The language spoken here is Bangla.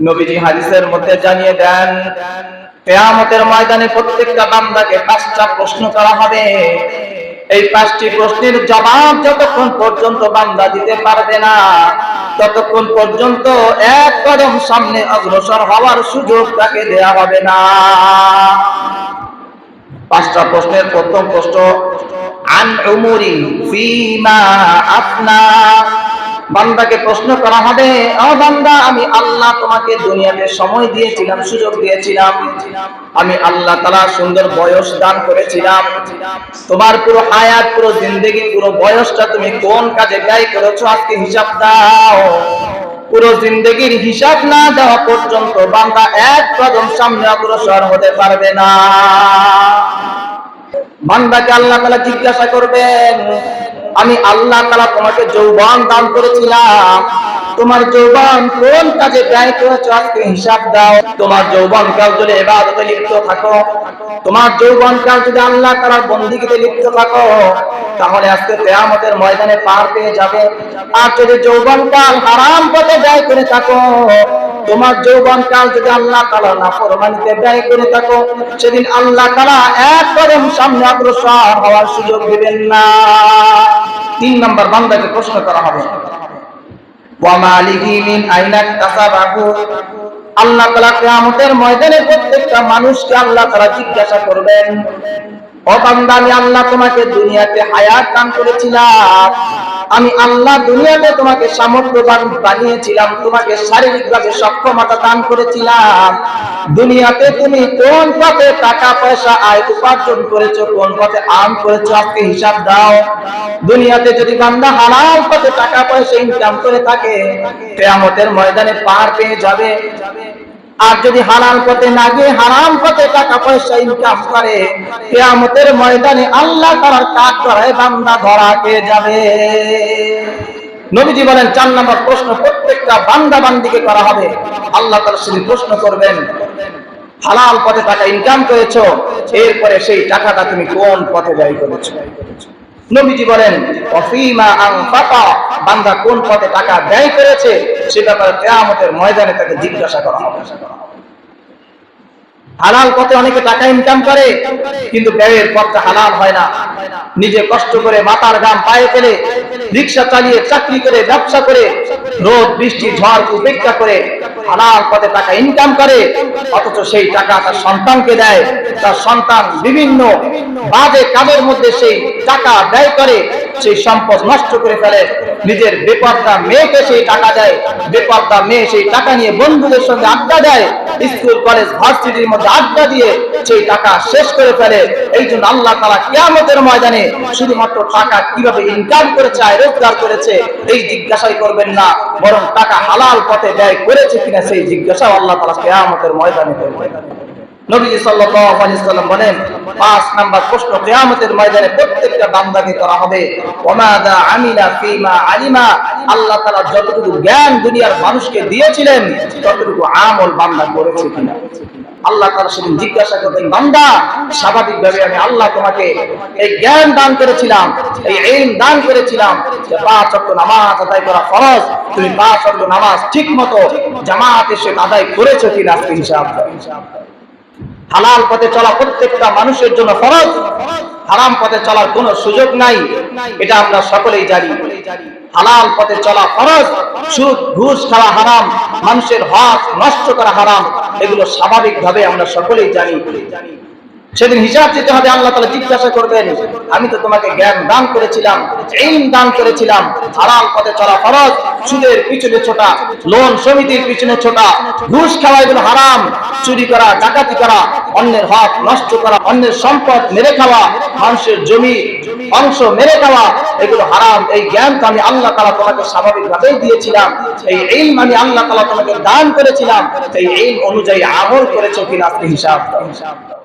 নবীজি হাদিসের মধ্যে জানিয়ে দেন, কেয়ামতের ময়দানে প্রত্যেকটা বান্দাকে পাঁচটা প্রশ্ন করা হবে। এই পাঁচটি প্রশ্নের জবাব যতক্ষণ পর্যন্ত বান্দা দিতে পারবে না, ততক্ষণ পর্যন্ত এক কদম সামনে অগ্রসর হওয়ার সুযোগ তাকে দেয়া হবে না। পাঁচটা প্রশ্নের প্রথম প্রশ্ন, আন উমুরি ফিমা আপনা বান্দাকে প্রশ্ন করা হবে, ও বান্দা, আমি আল্লাহ তোমাকে দুনিয়াতে সময় দিয়েছিলাম, সুযোগ দিয়েছিলাম। আমি আল্লাহ তালা সুন্দর বয়স দান করেছিলাম। তোমার পুরো হায়াত, পুরো জিন্দগি, পুরো বয়সটা তুমি কোন কাজে ব্যয় করেছ আজকে হিসাব দাও। পুরো জিন্দগির হিসাব না দেওয়া পর্যন্ত বান্দা এক কদম সামনে অগ্রসর হতে পারবে না। বান্দাকে আল্লাহ তালা জিজ্ঞাসা করবেন আমি আল্লাহ তালা তোমাকে যৌবন দান করেছিলাম। তোমার যৌবন কোন কাজে ব্যয় করেছ? আজকে হিসাব দাও। তোমার যৌবন কাল যদি এবাদতে লিপ্ত থাকো, তোমার যৌবন কাল যদি আল্লাহ তালার বন্দিগিতে লিপ্ত থাকো, তাহলে আজকে কেয়ামতের ময়দানে পার পেয়ে যাবে। আর যদি যৌবন কাল হারাম পথে ব্যয় করে থাকো, তোমার যৌবন কাল যদি আল্লাহ তালা না ফরমানিতে ব্যয় করে থাকো, সেদিন আল্লাহ তালা এক কদম সামনে অগ্রসর হওয়ার সুযোগ দিবেন না। তিন নম্বর বান্দাকে প্রশ্ন করা হবে। আল্লাহ তাআলা কিয়ামতের ময়দানে প্রত্যেকটা মানুষকে আল্লাহ তাআলা জিজ্ঞাসা করবেন আমি আল্লাহ তোমাকে দুনিয়াতে হায়াত দান করেছিলাম। আমি আল্লাহ দুনিয়াতে তোমাকে সামর্থ্যবান বানিয়েছিলাম, তোমাকে শারীরিকভাবে সক্ষমতা দান করেছিলাম। দুনিয়াতে তুমি কোন পথে টাকা, পয়সা, আয় উপার্জন করেছ, কোন পথে আর্ন করেছ, আজকে হিসাব দাও। দুনিয়াতে যদি বান্দা হালাল পথে টাকা, পয়সা ইনকাম করে থাকে, কেয়ামতের ময়দানে পার পেয়ে যাবে। আর যদি হালাল পথে না গিয়ে হারাম পথে টাকা পয়সা ইনকাম করে, কেয়ামতের ময়দানে আল্লাহ তার কাজ করায় বান্দা ধরা পেয়ে যাবে। নবীজি বলেন, চার নম্বর প্রশ্ন, প্রত্যেকটা বান্দা বান্দিকে করা হবে। আল্লাহ তার শুধু প্রশ্ন করবেন, হালাল পথে টাকা ইনকাম করেছ, এরপরে সেই টাকাটা তুমি কোন পথে ব্যয় করেছ? নবীজি বলেন, অফিমা আনফাকা বান্দা কোন পথে টাকা ব্যয় করেছে, সে ব্যাপারে কিয়ামতের ময়দানে তাকে জিজ্ঞাসা করা হবে। হালাল পথে অনেকে টাকা ইনকাম করে, কিন্তু ব্যয়ের পথটা হালাল হয় না। নিজে কষ্ট করে মাথার গাম পায়ে ফেলে, রিক্সা চালিয়ে চাকরি করে, ব্যবসা করে, রোদ, বৃষ্টি, ঝড়, উপেক্ষা করে হালাল পথে টাকা ইনকাম করে, অথচ সেই টাকা তার সন্তানকে দেয়। তার সন্তান বিভিন্ন বাজে কাজের মধ্যে সেই টাকা ব্যয় করে সেই সম্পদ নষ্ট করে ফেলে। নিজের বেপর্দা মেয়েকে সেই টাকা দেয়। বেপর্দা মেয়ে সেই টাকা নিয়ে বন্ধুদের সঙ্গে আড্ডা দেয়। স্কুল, কলেজ, ভার্সিটির মধ্যে আড্ডা দিয়ে সেই টাকা শেষ করে ফেলে। এই জন্য আল্লাহ তালা কেয়ামতের ময়দানে শুধুমাত্র টাকা কীভাবে ইনকাম করেছে, আয় রোজগার করেছে, এই জিজ্ঞাসাই করবেন না। বরং টাকা হালাল পথে ব্যয় করেছে কিনা সেই জিজ্ঞাসা আল্লাহ তালা কেয়ামতের ময়দানে করবেন। নবীজি সাল্লাল্লাহু বলেন, পাঁচ নাম্বার প্রশ্ন কিয়ামতের ময়দানে প্রত্যেকটা বান্দাকে করা হবে। আল্লাহ যতটুকু জ্ঞান দুনিয়ার মানুষকে দিয়েছিলেন, ততটুকু আমল বান্দা করেছে কিনা। আল্লাহ তাআলা সেদিন জিজ্ঞাসা বান্দা আমি আল্লাহ তোমাকে এই জ্ঞান দান করেছিলাম, এই দান করেছিলাম যে নামাজ আদায় করা ফরজ। তুমি নামাজ ঠিকমতো জামাতে সে আদায় করেছ কিনা হিসাব হালাল পথে চলা প্রত্যেকটা মানুষের জন্য ফরজ। হারাম পথে চলার কোনো সুযোগ নাই। এটা আমরা সকলেই জানি। হালাল পথে চলা ফরজ। সুদ, ঘুষ খাওয়া হারাম। মানুষের হক নষ্ট করা হারাম। এগুলো স্বাভাবিকভাবে আমরা সকলেই জানি। সেদিন হিসাব দিতে হবে, আল্লাহ তালা জিজ্ঞাসা করবেন, আমি তো তোমাকে জ্ঞান দান করেছিলাম, ইলম দান করেছিলাম। হারাম পথে চলা ফরজ? সুদের পিছনে ছোটা, লোন সমিতির পিছনে ছোটা, ঘুষ খাওয়া এগুলো হারাম, চুরি করা, ডাকাতি করা, অন্যের হক নষ্ট করা, অন্যের সম্পদ মেরে খাওয়া, মানুষের জমি, অংশ মেরে খাওয়া, এগুলো হারাম। এই জ্ঞান তো আমি আল্লাহ তালা তোমাকে স্বাভাবিক স্বাভাবিকভাবেই দিয়েছিলাম। এই ইলম আমি আল্লাহ তালা তোমাকে দান করেছিলাম। এই ইলম অনুযায়ী আমল করেছ কিনা হিসাব দাও।